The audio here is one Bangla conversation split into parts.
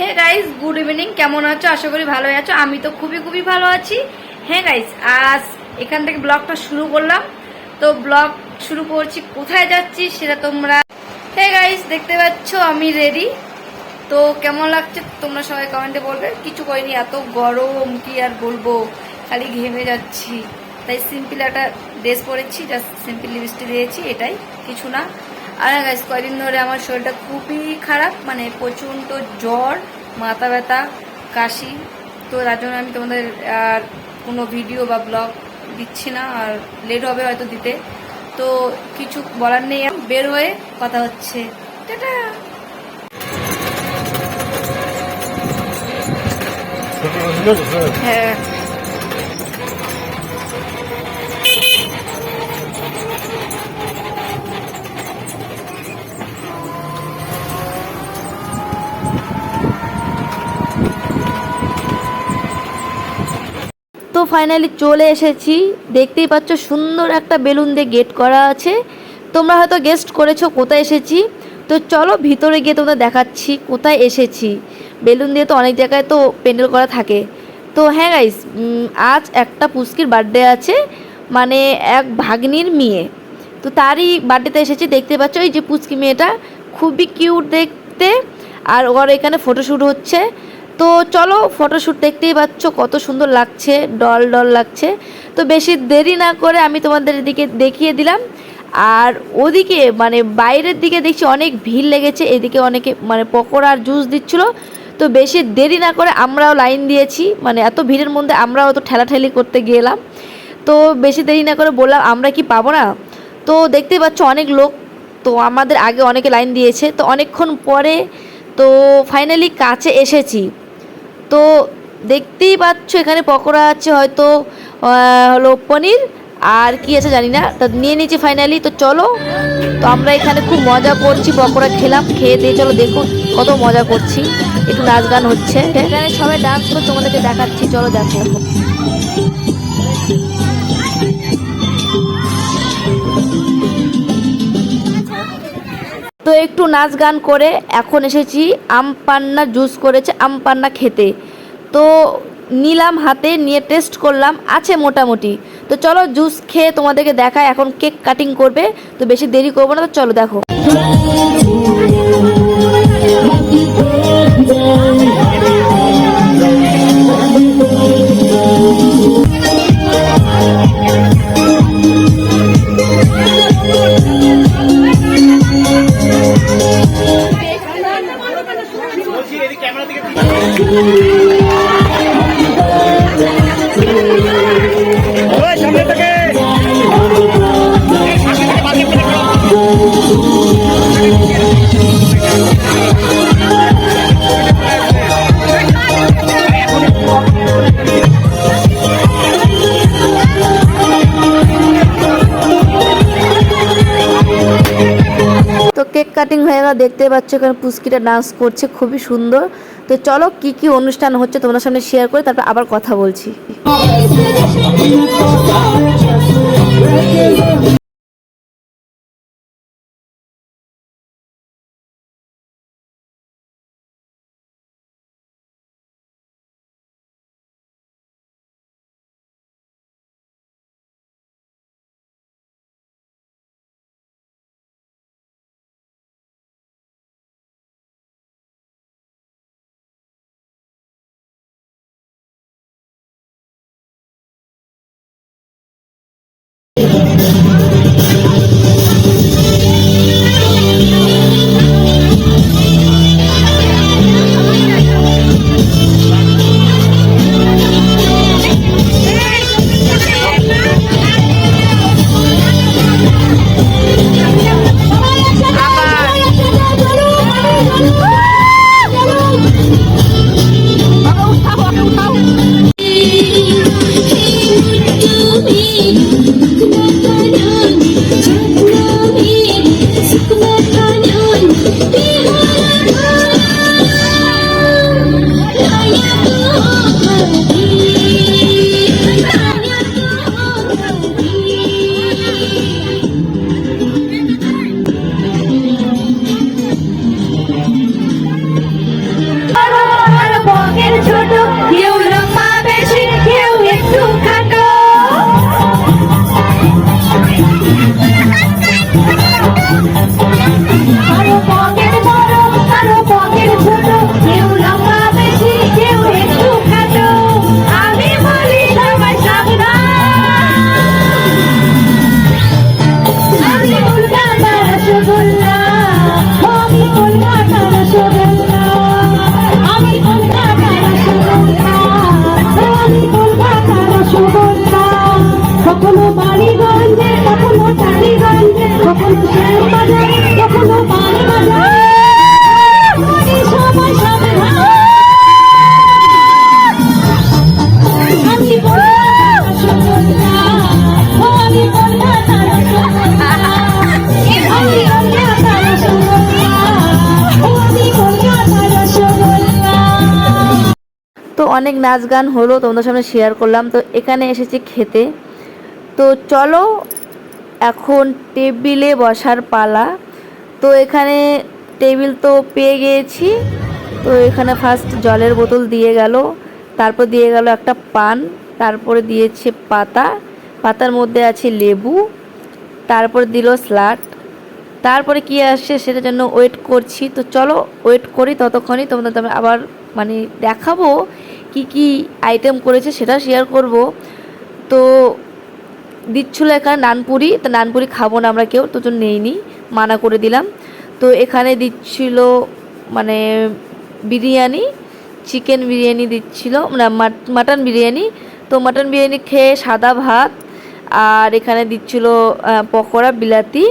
হে গাইস গুড ইভিনিং কেমন আছো? আশা করি ভালো আছো। আমি তো খুবই খুবই ভালো আছি। হ্যাঁ গাইস আজ এখান থেকে ব্লগটা শুরু করলাম। তো ব্লগ শুরু করছি, কোথায় যাচ্ছি সেটা তোমরা হে গাইস দেখতে পাচ্ছ, আমি রেডি তো কেমন লাগছে তোমরা সবাই কমেন্টে বলবে। কিছু করিনি এত গরম, কি আর বলব? খালি ঘেমে যাচ্ছি। তাই সিম্পল একটা ড্রেস পরেছি জাস্ট সিম্পল লিপস্টিক দিয়েছি, এটাই, কিছু না। আর গাইস কয়দিন ধরে আমার শরীরটা খুবই খারাপ মানে প্রচণ্ড জ্বর, মাথা ব্যথা, কাশি। তো তার জন্য আমি তোমাদের আর কোনো ভিডিও বা ব্লগ দিচ্ছি না, আর লেট হবে হয়তো দিতে। তো কিছু বলার নেই বের হয়ে কথা হচ্ছে। টাটা! হ্যাঁ। তো ফাইনালি চলে এসেছি। দেখতেই পাচ্ছ সুন্দর একটা বেলুন দিয়ে গেট করা আছে। তোমরা হয়তো গেস্ট করেছ কোথায় এসেছি। তো চলো ভিতরে গিয়ে তোমাদের দেখাচ্ছি কোথায় এসেছি। বেলুন দিয়ে তো অনেক জায়গায় তো প্যান্ডেল করা থাকে। তো হ্যাঁ গাইস আজ একটা পুস্কির বার্থডে আছে। মানে এক ভাগ্নির মেয়ে। তো তারই বার্থডেতে এসেছি। দেখতে পাচ্ছ এই যে পুচকি মেয়েটা। খুবই কিউট দেখতে। আর ওর এখানে ফটোশ্যুট হচ্ছে। তো চলো ফটোশ্যুট দেখতেই পাচ্ছ কত সুন্দর লাগছে, ডল ডল লাগছে। তো বেশি দেরি না করে আমি তোমাদের এদিকে দেখিয়ে দিলাম। আর ওদিকে মানে বাইরের দিকে দেখছি অনেক ভিড় লেগেছে, এদিকে অনেকে মানে পকোড়া আর জুস দিচ্ছিল। তো বেশি দেরি না করে আমরাও লাইন দিয়েছি মানে এত ভিড়ের মধ্যে আমরাও তো ঠেলাঠেলি করতে গেলাম। তো বেশি দেরি না করে বললাম, আমরা কি পাবো না? তো দেখতেই পাচ্ছ অনেক লোক, তো আমাদের আগে অনেকে লাইন দিয়েছে। তো অনেকক্ষণ পরে তো ফাইনালি কাছে এসেছি। তো দেখতেই পাচ্ছ, এখানে পকোড়া আছে হয়তো হলো পনির, আর কি আছে জানি না। তো নিয়ে নিয়েছি ফাইনালি তো চলো। তো আমরা এখানে খুব মজা করছি, পকোড়া খেলাম, খেয়ে দিয়ে চলো দেখুন কত মজা করছি। একটু নাচ গান হচ্ছে এখানে সবাই ডান্স করছে তোমাদেরকে দেখাচ্ছি, চলো দেখো। তো একটু নাচ গান করে এখন এসেছি, আম পান্না জুস করেছে, আম পান্না খেতে। তো নিলাম হাতে, নিয়ে টেস্ট করলাম, আছে মোটামুটি। তো চলো জুস খেয়ে তোমাদেরকে দেখায় এখন কেক কাটিং করবে, তো বেশি দেরি করব না, তো চলো দেখো। গেল দেখতে পাচ্ছ এখানে পুস্কিটা ডান্স করছে, খুবই সুন্দর। তো চলো কি কি অনুষ্ঠান হচ্ছে তোমার সামনে শেয়ার করে তারপর আবার কথা বলছি। অনেক নাচ গান হলো তোমাদের সামনে শেয়ার করলাম। তো এখানে এসেছি খেতে। তো চলো, এখন টেবিলে বসার পালা। তো এখানে টেবিল তো পেয়ে গিয়েছি। তো এখানে ফার্স্ট জলের বোতল দিয়ে গেল। তারপর দিয়ে গেল একটা পান। তারপরে দিয়েছে পাতা। পাতার মধ্যে আছে লেবু। তারপর দিল স্লাট তারপরে কি আসছে সেটার জন্য ওয়েট করছি। তো চলো ওয়েট করি ততক্ষণই তোমাদের আবার মানে দেখাবো কি কি আইটেম করেছে সেটা শেয়ার করব। তো দিচ্ছিল এখানে নানপুরি, তো নানপুরি খাব না আমরা কেউ, তো নেইনি, মানা করে দিলাম। তো এখানে দিচ্ছিল মানে বিরিয়ানি চিকেন বিরিয়ানি দিচ্ছিল, না মাটন বিরিয়ানি। তো মাটন বিরিয়ানি খেয়ে সাদা ভাত, আর এখানে দিচ্ছিল পকোড়া, বিলাতি।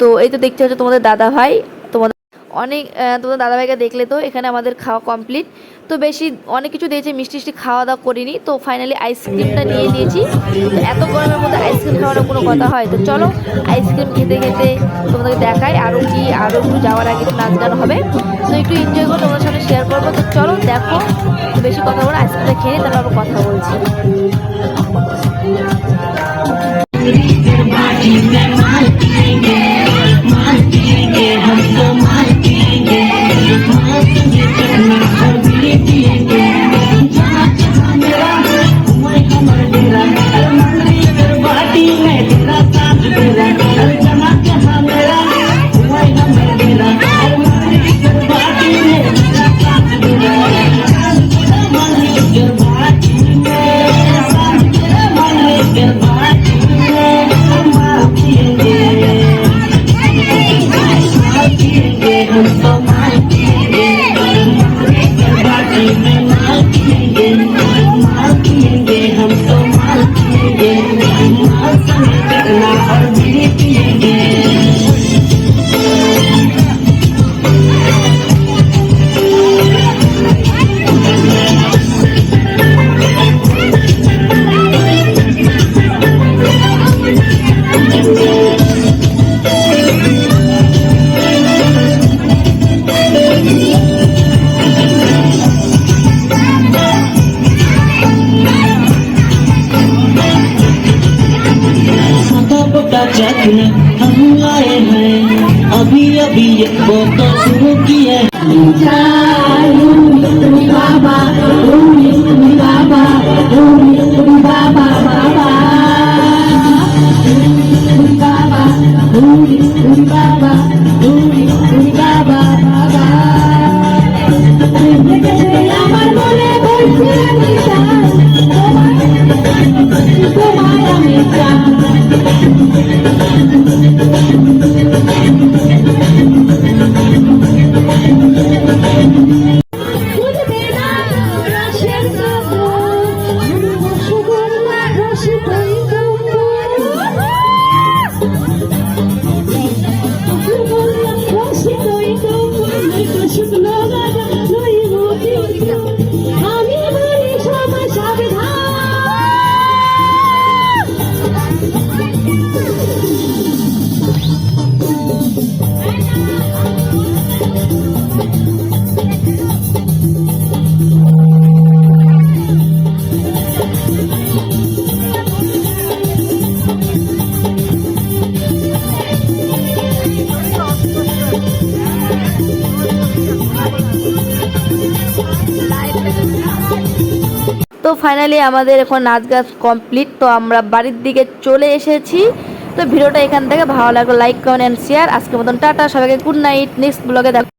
তো এই তো দেখতে হচ্ছে তোমাদের দাদা ভাই তোমাদের অনেক তোমাদের দাদা ভাইকে দেখলে তো এখানে আমাদের খাওয়া কমপ্লিট তো বেশি অনেক কিছু দিয়েছে, মিষ্টি মিষ্টি খাওয়া দাওয়া করিনি, তো ফাইনালি আইসক্রিমটা নিয়ে নিয়েছি। তো এত গরমের মধ্যে আইসক্রিম খাওয়ানোর কোনো কথা হয়। তো চলো আইসক্রিম খেতে খেতে তোমাদেরকে দেখাই আরও কি আরও একটু যাওয়ার আগে একটু নাচ গান হবে। তো একটু এনজয় করে তোমার সাথে শেয়ার করব। তো চলো দেখো বেশি কথা বলো আইসক্রিমটা খেয়ে তারপর আবার কথা বলছি। चक्र हम आए हैं। अभी अभी ये फ़ोटो शुरू किए তো ফাইনালি আমাদের এখন নাচ গাছ কমপ্লিট তো আমরা বাড়ির দিকে চলে এসেছি। তো ভিডিওটা এখান থেকে ভালো লাগল লাইক কমেন্ট অ্যান্ড শেয়ার আজকের মতন টাটা, সবাইকে গুড নাইট নেক্সট ব্লগে দেখো